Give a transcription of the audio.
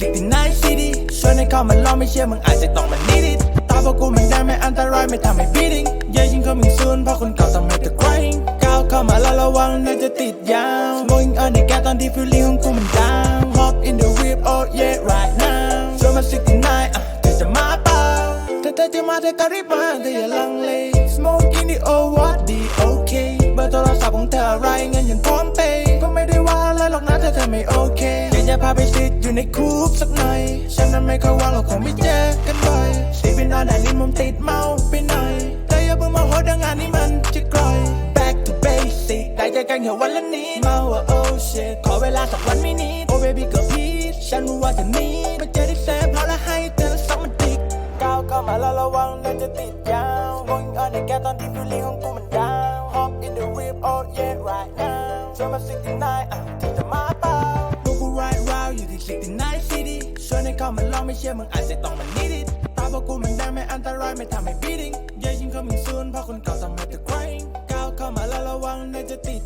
69 city ชวนให้เข้ามาลองไม่เชื่อมึงอาจจะต้องมา need it ตาพวกกูมันได้ไม่อันตรายไม่ทำให้ beating เย่ยิ่ง coming soon เพราะคนเก่าทำให้ the grind ก้าวเข้ามาแล้วระวังน่าจะติดยาว smoking on the gas ตอนที่ feeling ของกูมัน down hop in the whip oh yeah right now ชวนมา69อะเธอจะมาเปล่าถ้าเธอจะมาเธอก็รีบมาเธออย่าลังเล smoke in the oh what the okay เบอร์โทรศัพท์ของเธออะไรเงินยังพร้อมเปย์ก็ไม่ได้ว่าอะไรหรอกนะถ้าเธอไม่โอเค อยากจะพาไปซิดอยู่ในคุกสักหน่อยฉันนั้นไม่ค่อยว่างเราคงไม่เจอกันบ่อยสิเป็นอนไหนลิ้นมุมติดเมาไปหน่อยแต่อย่าเพิ่งมาโหดดังงานนี้มันจะกร่อย back to basic ได้ใจกันแค่วันละนิดเมาอะ oh shit ขอเวลาสักวันไม่นิด oh baby ก็พีชฉันรู้ว่าจะมีมาเจอที่แซ่บเพราะละให้เธอละสองมันติกก้าวเข้ามาแล้วระวังน่าจะติดยาว going on ในแกตอนที่ feeling ของกูมัน down hop in the whip oh yeah right now ชวนมา69อะที่จะมา 69 city ชวนให้เข้ามาลองไม่เชื่อมึงอาจจะต้องมา need it ตาพวกกูมันได้ไม่อันตรายไม่ทำให้ beating เย่ยิ่งเข้ามึงซูนเพราะคนเก่าทำให้ the grind ก้าวเข้ามาแล้วระวังน่าจะติด